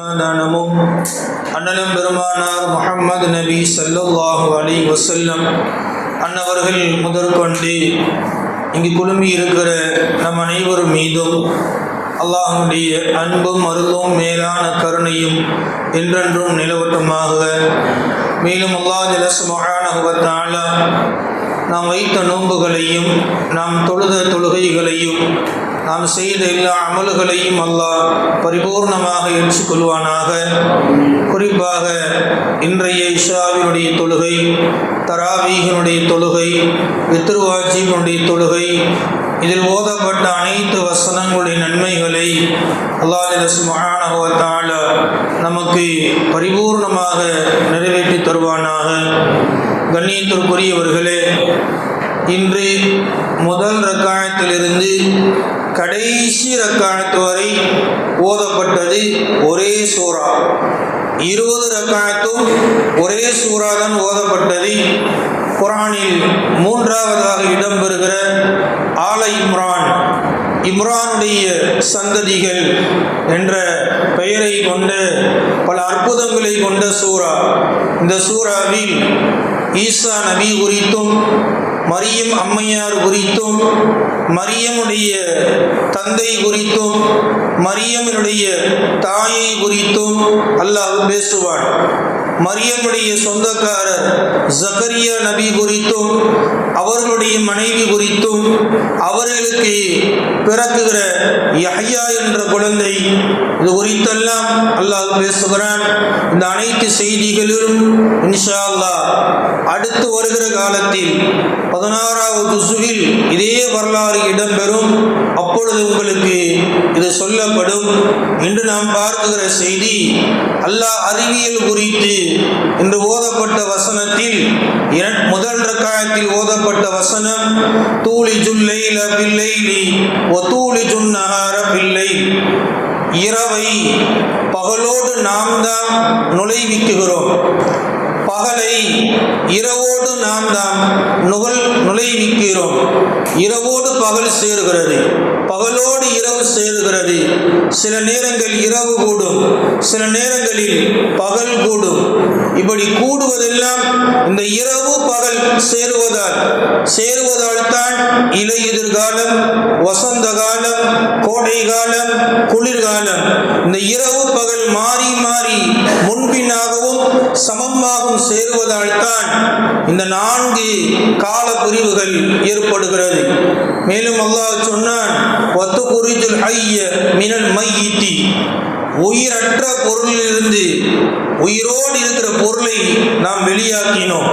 சமாதானமும் அண்ணலம் பெருமானார் முகமது நபி ஸல்லல்லாஹு அலி வசல்லம் அன்னவர்கள் முதற்கொண்டு இங்கு குழுமி இருக்கிற நம் அனைவரும் மீதும் அல்லாஹுடைய அன்பும் அருளும் மேலான கருணையும் என்றென்றும் நிலவட்டமாக. மேலும் அல்லாஹ் ஜலசுமகானகுவத்தால நாம் வைத்த நோன்புகளையும் நாம் தொழுத தொழுகைகளையும் நாம் செய்த எல்லா அமல்களையும் அல்லாஹ் பரிபூர்ணமாக ஏற்றுக்கொள்வானாக. குறிப்பாக இன்றைய இஷாவினுடைய தொழுகை தராவீகனுடைய தொழுகை வித்ருவாஜியினுடைய தொழுகை இதில் ஓதப்பட்ட அனைத்து வசனங்களுடைய நன்மைகளை அல்லாஹால நமக்கு பரிபூர்ணமாக நிறைவேற்றி தருவானாக. கண்ணியத்திற்குரியவர்களே இன்று முதல் ரக்காயத்திலிருந்து கடைசி ரக்காயத்து வரை ஓதப்பட்டது ஒரே சூறா. இருபது ரக்காயத்தும் ஒரே சூறா தான் ஓதப்பட்டது. குரானில் மூன்றாவதாக இடம்பெறுகிற ஆல இம்ரான் இம்ரானுடைய சந்ததிகள் என்ற பெயரை கொண்ட பல அற்புதங்களை கொண்ட சூறா. இந்த சூறாவில் ஈசா நபி குறித்தும் மரியம் அம்மையார் குறித்தும் மரியமுடைய தந்தை குறித்தும் மரியமனுடைய தாயை குறித்தும் அல்லாஹ் பேசுவான். மரியனுடைய சொந்தக்காரர் ஜக்கரியா நபி குறித்தும் அவர்களுடைய மனைவி குறித்தும் அவர்களுக்கு பிறக்குகிற யஹ்யா என்ற குழந்தை இது குறித்தெல்லாம் அல்லாஹ் பேசுகிறான். இந்த அனைத்து செய்திகளிலும் இன்ஷா அல்லா அடுத்து வருகிற காலத்தில் பதினாறாவது சுகில் இதே வரலாறு இடம்பெறும். அப்பொழுது உங்களுக்கு இது சொல்லப்படும். இன்று நாம் பார்க்குகிற செய்தி அல்லாஹ் அறிவியல் குறித்து இன்று ஓதப்பட்ட வசனத்தில் முதல் ரக்காயத்தில் ஓதப்பட்ட வசனம் தூளி ஜுல்லைல பில்லைலி ஒ தூளி ஜுன்னஹார பிள்ளை இரவை பகலோடு நாம் தான் நுழைவிக்குகிறோம். பகலை இரவோடு நாம் தான் நுகல் நுழைவிக்கிறோம் இரவோடு பகல் சேருகிறது. பகலோடு இரவு சேருகிறது. சில நேரங்கள் இரவு கூடும். சில நேரங்களில் பகல் கூடும். இப்படி கூடுவதெல்லாம் இந்த இரவு பகல் சேருவதால் சேருவதால் தான் இலையுதிர் வசந்த காலம் கோடை காலம் குளிர்காலம் இந்த இரவு பகல் மாறி மாறி முன்பின்னாகவும் சமமாகவும் சேருவதால் தான் இந்த நான்கு கால பிரிவுகள் ஏற்படுகிறது. மேலும் அல்லாஹ் சொன்னான் ஒத்து ஐய மினல் உயிரற்ற பொருளிலிருந்து உயிரோடு இருக்கிற பொருளை நாம் வெளியாக்கினோம்.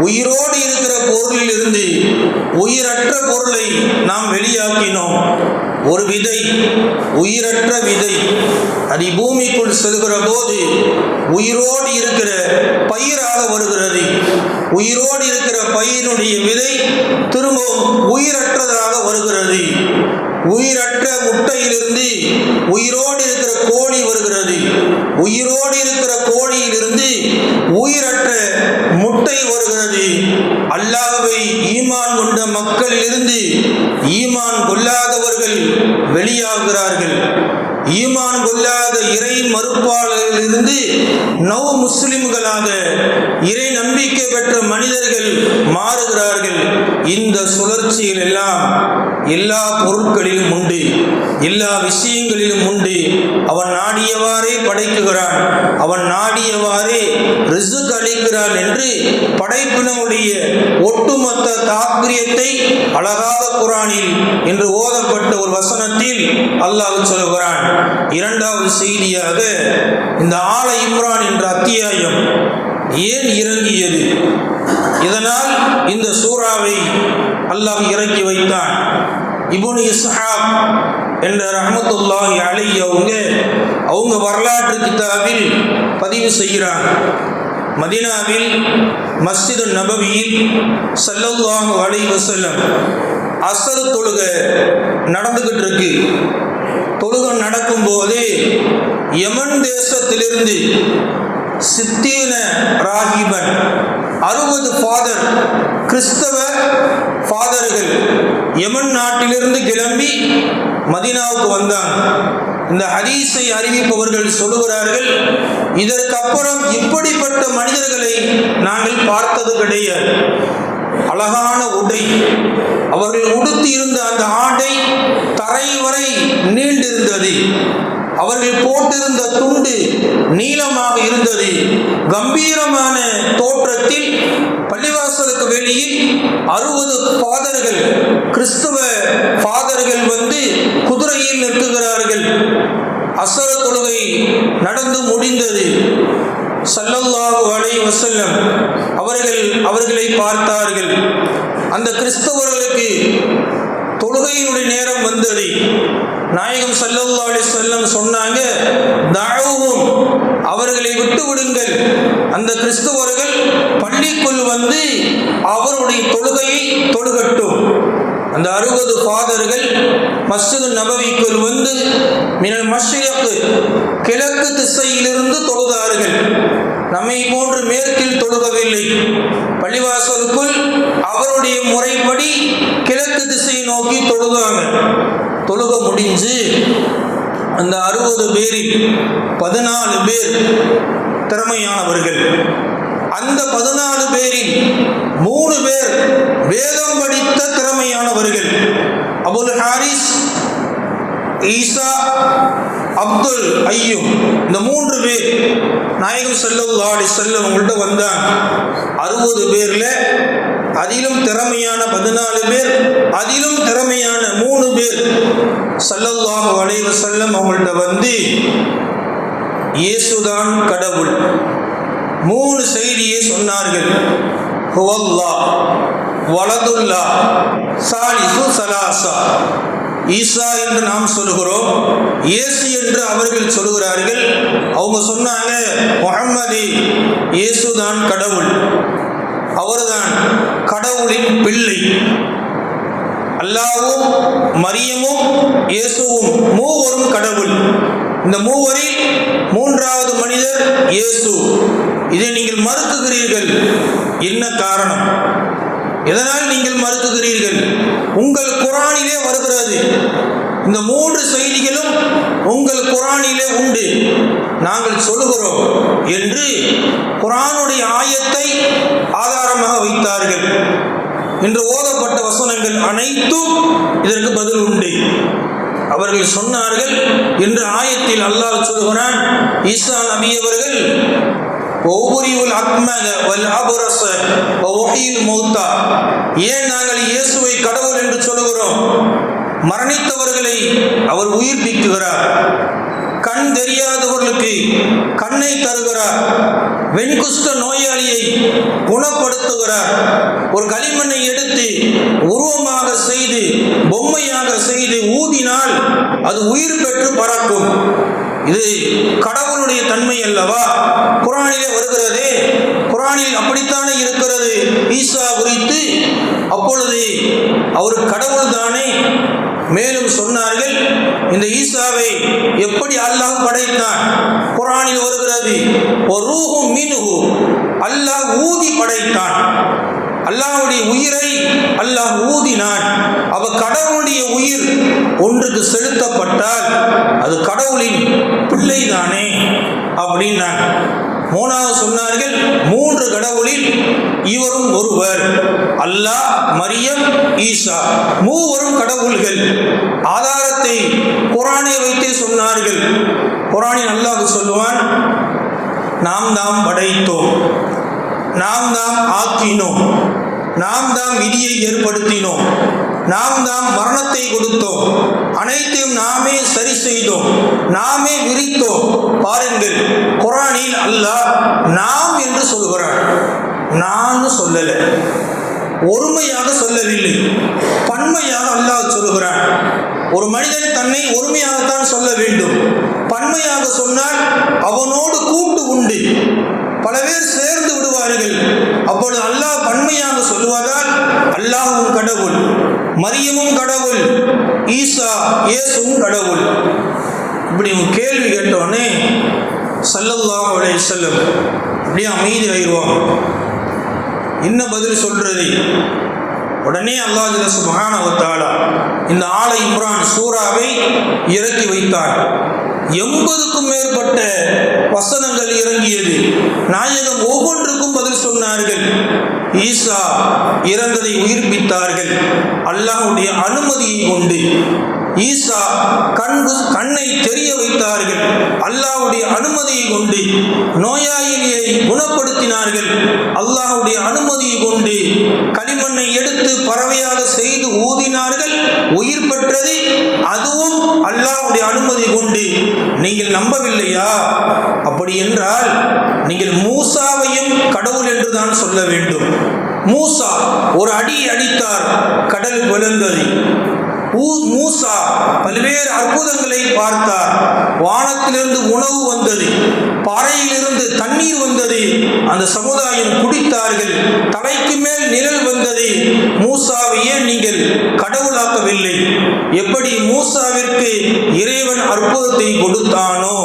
உயிரோடு இருக்கிற பொருளிலிருந்து உயிரற்ற பொருளை நாம் வெளியாக்கினோம். ஒரு விதை உயிரற்ற விதை. அது பூமிக்குள் செல்கிற போது உயிரோடு இருக்கிற பயிராக வருகிறது. உயிரோடு இருக்கிற பயிரினுடைய விதை திரும்பவும் உயிரற்றதாக வருகிறது. உயிரற்ற முட்டையிலிருந்து உயிரோடு இருக்கிற கோழி வருகிறது. உயிரோடு இருக்கிற கோழியிலிருந்து உயிரற்ற முட்டை வருகிறது அல்லாஹ்வை ஈமான் கொண்ட மக்களிலிருந்து ஈமான் கொள்ளாதவர்கள் வெளியாகிறார்கள். ஈமான் கொள்ளாத இறை மறுப்பாளர்களிலிருந்து நவ முஸ்லிம்களாக இறை நம்பிக்கை பெற்ற மனிதர்கள் மாறுகிறார்கள். இந்த சுழற்சியில் எல்லாம் எல்லா பொருட்களிலும் உண்டு. எல்லா விஷயங்களிலும் உண்டு. அவன் நாடியவாறே படைக்குகிறான். அவன் நாடியவாறே ரிசுக் அளிக்கிறான் என்று படைப்பினுடைய ஒட்டுமொத்த தாக்கிரியத்தை அழகாக குரானில் என்று ஓதப்பட்ட ஒரு வசனத்தில் அல்லாஹ் சொல்கிறான் இரண்டாவது செய்தியாக இந்த ஆல இம்ரான் என்ற அத்தியாயம் ஏன் இறங்கியது? இதனால் இந்த சூறாவை அல்லாஹ் இறக்கி வைத்தான். இபுன் இஸ்ஹாப் என்ற ரஹமத்துல்லாஹி அலை அவங்க அவங்க வரலாற்று கிதாபில் பதிவு செய்கிறாங்க. மதீனாவில் மஸ்ஜிது நபவியில் ஸல்லல்லாஹு அலைஹி வஸல்லம் அசர் தொழுக நடந்துகிட்டு இருக்கு. தொழுகை நடக்கும்போது யமன் தேசத்திலிருந்து சித்தீன ராகிபன் அறுபது ஃபாதர் கிறிஸ்தவ ஃபாதர்கள் யமன் நாட்டிலிருந்து கிளம்பி மதினாவுக்கு வந்தான். இந்த ஹதீஸை அறிவிப்பவர்கள் சொல்லுகிறார்கள் இதற்கப்புறம் இப்படிப்பட்ட மனிதர்களை நாங்கள் பார்த்தது கிடையாது. அழகான உடை அவர்கள் உடுத்தி இருந்த அந்த ஆடை தரை வரை நீண்டிருந்தது. அவர்கள் போட்டிருந்த துண்டு நீளமாக இருந்தது. கம்பீரமான தோற்றத்தில் பள்ளிவாசலுக்கு வெளியில் அறுபது பாதர்கள் கிறிஸ்துவ பாதர்கள் வந்து குதிரையில் நிற்குகிறார்கள் அசர தொழுகை நடந்து முடிந்தது. சல்லல்லாஹு அலை வசல்லம் அவர்கள் அவர்களை பார்த்தார்கள். அந்த கிறிஸ்தவர்களுக்கு தொழுகையினுடைய நேரம் வந்தது. நாயகம் சல்லல்லா அலி வஸல்லம் சொன்னாங்க தஅவும் அவர்களை விட்டு விடுங்கள் அந்த கிறிஸ்தவர்கள் பள்ளிக்குள் வந்து அவருடைய தொழுகையை தொழுகட்டும். அந்த அறுபது ஃபாதர்கள் மஸ்ஜிது நபவிக்குள் வந்து மினல் மஷ்ரிக்கு கிழக்கு திசையிலிருந்து தொழுதார்கள். நம்மை போன்று மேற்கில் தொழுகவில்லை. பள்ளிவாசலுக்குள் அவருடைய முறைப்படி கிழக்கு திசையை நோக்கி தொழுதாங்க. தொழுக முடிஞ்சு அந்த அறுபது பேரில் பதினாலு பேர் திறமையானவர்கள். அந்த பதினாலு பேரில் மூணு பேர் வேதம் படித்த திறமையானவர்கள். அபுல் ஹாரிஸ் ஈசா அப்துல் ஐயும் இந்த மூன்று பேர் நாயகம் செல்லல்லா செல்ல உங்கள்கிட்ட வந்தாங்க. அறுபது பேரில் அதிலும் திறமையான பதினாலு பேர் அதிலும் திறமையான மூணு பேர் சல்லல்லாஹு அலைஹி செல்லம் அவங்கள்ட்ட வந்து இயேசுதான் கடவுள். மூணு செய்தியை சொன்னார்கள். ஹுவல்லா வலதுல்லா சாலிசு சலாசா. ஈசா என்று நாம் சொல்லுகிறோம் இயேசு என்று அவர்கள் சொல்லுகிறார்கள். அவங்க சொன்னாங்க முகம்மதி இயேசுதான் கடவுள். அவர்தான் கடவுளின் பிள்ளை. அல்லாவும் மரியமும் இயேசுவும் மூவரும் கடவுள். இந்த மூவரில் மூன்றாவது மனிதர் இயேசு. இதை நீங்கள் மறுக்குகிறீர்கள். என்ன காரணம்? எதனால் நீங்கள் மறுக்குகிறீர்கள்? உங்கள் குரானிலே வருகிறது. இந்த மூன்று செய்திகளும் உங்கள் குரானிலே உண்டு. நாங்கள் சொல்லுகிறோம் என்று குரானுடைய ஆயத்தை ஆதாரமாக வைத்தார்கள். என்று ஓதப்பட்ட சொன்னார்கள் அனைத்தும் இதற்கு பதில் உண்டு. அவர்கள் சொன்னார்கள் என்று ஆயத்தில் அல்லாஹ் சொல்கிறான் ஈசா நபி அவர்கள் ஒவ்வொரு அக்மக வல் அபுரச மௌத்தா. ஏன் நாங்கள் இயேசுவை கடவுள் என்று சொல்லுகிறோம்? மரணித்தவர்களை அவர் உயிர்ப்பிக்குகிறார் கண் தெரியாதவர்களுக்கு கண்ணை தருகிறார். வெண்குஷ்ட நோயாளியை குணப்படுத்துகிறார் ஒரு களிமண்ணை எடுத்து உருவமாக செய்து பொம்மையாக செய்து ஊதினால் அது உயிர் பெற்று பறக்கும். இது கடவுளுடைய தன்மை அல்லவா? குரானிலே வருகிறதே. குரானில் அப்படித்தானே இருக்கிறது? ஈசா குறித்து அப்பொழுது அவர் கடவுள் தானே மேலும் சொன்னார்கள் இந்த ஈசாவை எப்படி அல்லாஹ் படைத்தான் குரானில் வருகிறது ஒரு ரூஹும் மீனுகு அல்லாஹ் ஊதி படைத்தான். அல்லாஹுடைய உயிரை அல்லாஹ் ஊதினான். அவ கடவுளுடைய உயிர் ஒன்றுக்கு செலுத்தப்பட்டால் அது கடவுளின் பிள்ளை தானே மூணாவது சொன்னார்கள் மூன்று கடவுளில் இவரும் ஒருவர் அல்லாஹ் மரியம் ஈசா. மூவரும் கடவுள்கள். ஆதாரத்தை குரானை வைத்தே சொன்னார்கள். குரானில் அல்லாஹ் சொல்லுவான் நாம் தாம் படைத்தோம். நாம் தாம் ஆக்கினோம். நாம் தாம் விதியை ஏற்படுத்தினோம். நாம் தாம் மரணத்தை கொடுத்தோம். அனைத்தையும் நாமே சரி செய்தோம். நாமே விரித்தோம். பாருங்கள் குரானில் அல்லாஹ் நாம் என்று சொல்கிறான் நான் சொல்லல. ஒருமையாக சொல்லவில்லை. பன்மையாக அல்லாஹ் சொல்கிறான் ஒரு மனிதன் தன்னை ஒருமையாகத்தான் சொல்ல வேண்டும். பன்மையாக சொன்னால் அவனோடு கூட்டு உண்டு. பல பேர் சேர்ந்து விடுவார்கள். அப்பொழுது அல்லாஹ் பன்மையாக சொல்லுவதால் அல்லாஹும் கடவுள் மரியமும் கடவுள் ஈசா இயேசுவும் கடவுள். இப்படி கேள்வி கேட்டோடனே சல்லல்லாஹ் அலைஹி செல்லம் அப்படியே அமைதி ஆயிடுவாங்க என்ன பதில் சொல்றது? உடனே அல்லாஹ் ஜல்ல சுப்ஹானஹு இந்த ஆலை இம்ரான் சூறாவை இறக்கி வைத்தார். எண்பதுக்கும் மேற்பட்ட வசனங்கள் இறங்கியது. நாயகம் ஒவ்வொன்றுக்கும் பதில் சொன்னார்கள். ஈசா இறந்ததை உயிர்ப்பித்தார்கள். அல்லாஹ்வுடைய அனுமதியை கொண்டு ஈசா கண் கண்ணை தெரிய வைத்தார்கள். அல்லாஹ்வுடைய அனுமதியை கொண்டு நோயாளியை குணப்படுத்தினார்கள். அல்லாஹுடைய அனுமதியை கொண்டு களிமண்ணை எடுத்து பறவையாக செய்து ஊதினார்கள். உயிர் பெற்றது. அதுவும் அல்லாஹுடைய அனுமதி கொண்டு நீங்கள் நம்பவில்லையா? அப்படி என்றால் நீங்கள் மூசாவையும் கடவுள் என்றுதான் சொல்ல வேண்டும். மூசா ஒரு அடி அடித்தார் கடல் விழுந்தது. மூசா பல்வேறு அற்புதங்களை பார்த்தார். வானத்திலிருந்து உணவு வந்தது பாறையிலிருந்து தண்ணீர் வந்தது அந்த சமுதாயம் குடித்தார்கள் தலைக்கு மேல் நிழல் வந்தது. மூசாவை ஏன் நீங்கள் கடவுளாக்கவில்லை? எப்படி மூசாவிற்கு இறைவன் அற்புதத்தை கொடுத்தானோ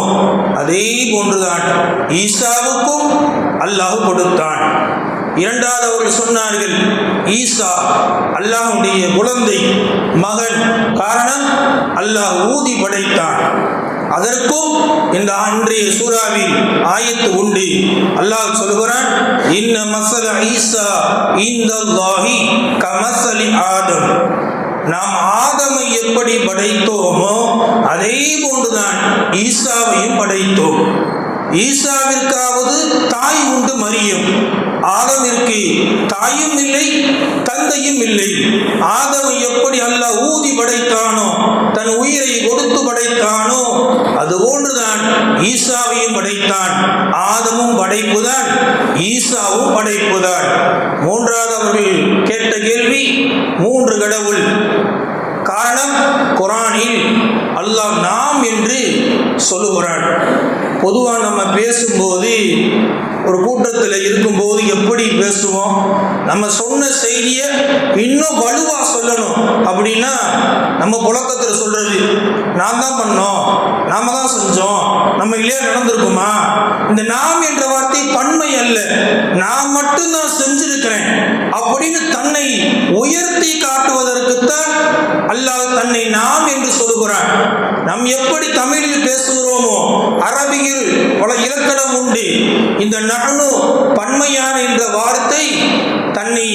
அதே போன்றுதான் ஈசாவுக்கும் அல்லாஹ் கொடுத்தான். இரண்டாவது அவர்கள் சொன்னார்கள் ஈசா அல்லாஹுடைய குழந்தை மகன் காரணம் அல்லாஹ் ஊதி படைத்தான். அதற்கும் இந்த அன்றைய சூறாவில் ஆயத்து உண்டு. அல்லாஹ் சொல்கிறான் இன்ன மசல ஈசா இந்தல்லாஹி கமசலி ஆதம். நாம் ஆதமை எப்படி படைத்தோமோ அதே போன்றுதான் ஈசாவையும் படைத்தோம். ஈசாவிற்காவது தாய் உண்டு மரியம். ஆதமிற்கு தாயும் இல்லை தந்தையும் இல்லை. ஆதவன் எப்படி அல்ல ஊதி படைத்தானோ தன் உயிரை கொடுத்து படைத்தானோ அதுபோன்றுதான் ஈசாவையும் படைத்தான். ஆதமும் படைப்புதான் ஈசாவும் படைப்புதான். மூன்றாவது அவர்கள் கேட்ட கேள்வி மூன்று கடவுள் காரணம் குரானில் அல்லாஹ் நாம் என்று சொல்லுகிறான் பொதுவாக நம்ம பேசும்போது ஒரு கூட்டத்தில் இருக்கும்போது எப்படி பேசுவோம்? நம்ம சொன்ன செய்தியை இன்னும் வலுவாக சொல்லணும். அப்படின்னா நம்ம புழக்கத்தில் சொல்கிறது நான் தான் பண்ணோம். நாம தான் செஞ்சோம். நம்ம இல்லையா நடந்திருக்குமா? இந்த நாம் என்ற வார்த்தை பன்மை அல்ல. நான் மட்டும்தான் செஞ்சிருக்கிறேன். அப்படின்னு தன்னை உயர்த்தி காட்டுவதற்குத்தான் அல்லாஹ் தன்னை நாம் என்று சொல்கிறான் நாம் எப்படி தமிழில் பேசுகிறோமோ அரபியில் பல இலக்கணம் உண்டு இந்த நகனு பன்மையான என்ற வார்த்தை தன்னை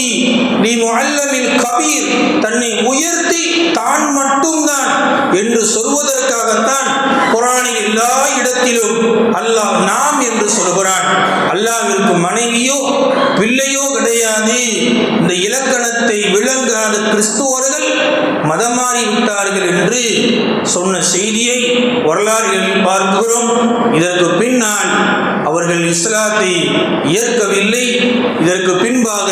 மிகைப்படுத்தி நீ முஅல்லமில் கபீர் தன்னை உயர்த்தி தான் மட்டும்தான் என்று சொல்வதற்காகத்தான் குரானில் எல்லா இடத்திலும் அல்லாஹ் நாம் என்று சொல்கிறான். அல்லாவிற்கு மனைவியோ பிள்ளையோ கிடையாது. இந்த இலக்கணத்தை விளங்காத கிறிஸ்துவர்கள் மதம் மாறி என்று சொன்ன செய்தியை வரலாறுகளில் பார்க்கிறோம். இதற்கு பின்னால் அவர்கள் இஸ்லாத்தை ஏற்கவில்லை. இதற்கு பின்பாக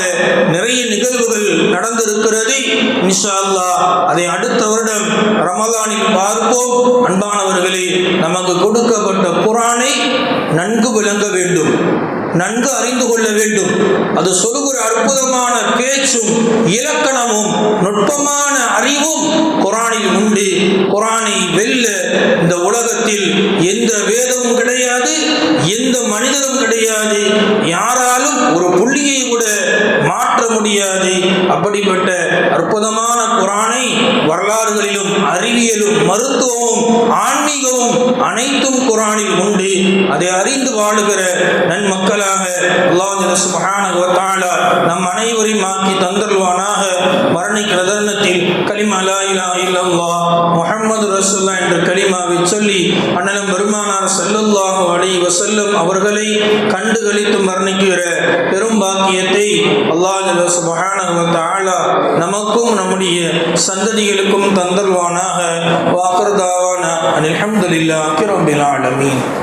நிறைய நிகழ்வுகள் நடந்திருக்கிறது. இன்ஷா அல்லாஹ் அதை அடுத்த வருடம் ரமலானில் பார்ப்போம். அன்பானவர்களே நமக்கு கொடுக்கப்பட்ட குரானை நன்கு விளங்க வேண்டும். நன்கு அறிந்து கொள்ள வேண்டும். அது சொல்லுகிற அற்புதமான பேச்சும் இலக்கணமும் நுட்பமான அறிவும் குரானில் உண்டு. குரானை வெல்ல இந்த உலகத்தில் எந்த வேதமும் கிடையாது. எந்த மனிதரும் கிடையாது. யாராலும் ஒரு புள்ளியை கூட மாற்ற முடியாது. அப்படிப்பட்ட அற்புதமான குரானை வரலாறுகளிலும் அறிவியலும் மருத்துவமும் ஆன்மீகமும் அனைத்தும் குரானில் உண்டு. அதை அறிந்து வாழுகிற நன்மக்களாக அல்லாஹ் சுப்ஹானஹு நம் அனைவரையும் ஆக்கி தந்தருவானாக மரணிக்கிற தருணத்தில் கலிமா லா இலாஹ இல்லல்லாஹ். முஹம்மது ரசூலுல்லாஹ் என்ற கலிமாவை சொல்லி அண்ணலம் பெருமானார் ஸல்லல்லாஹு அலைஹி செல்லும் அவர்களை கண்டு கழித்து மரணிக்கிற பெரும் பாக்கியத்தை அல்லாஹ் சுப்ஹானஹு தஆலா நமக்கும் நம்முடைய சந்ததிகளுக்கும் தந்தல்வானாக வாக்கர் தாவானா. அல்ஹம்துலில்லாஹி ரப்பில் ஆலமீன்.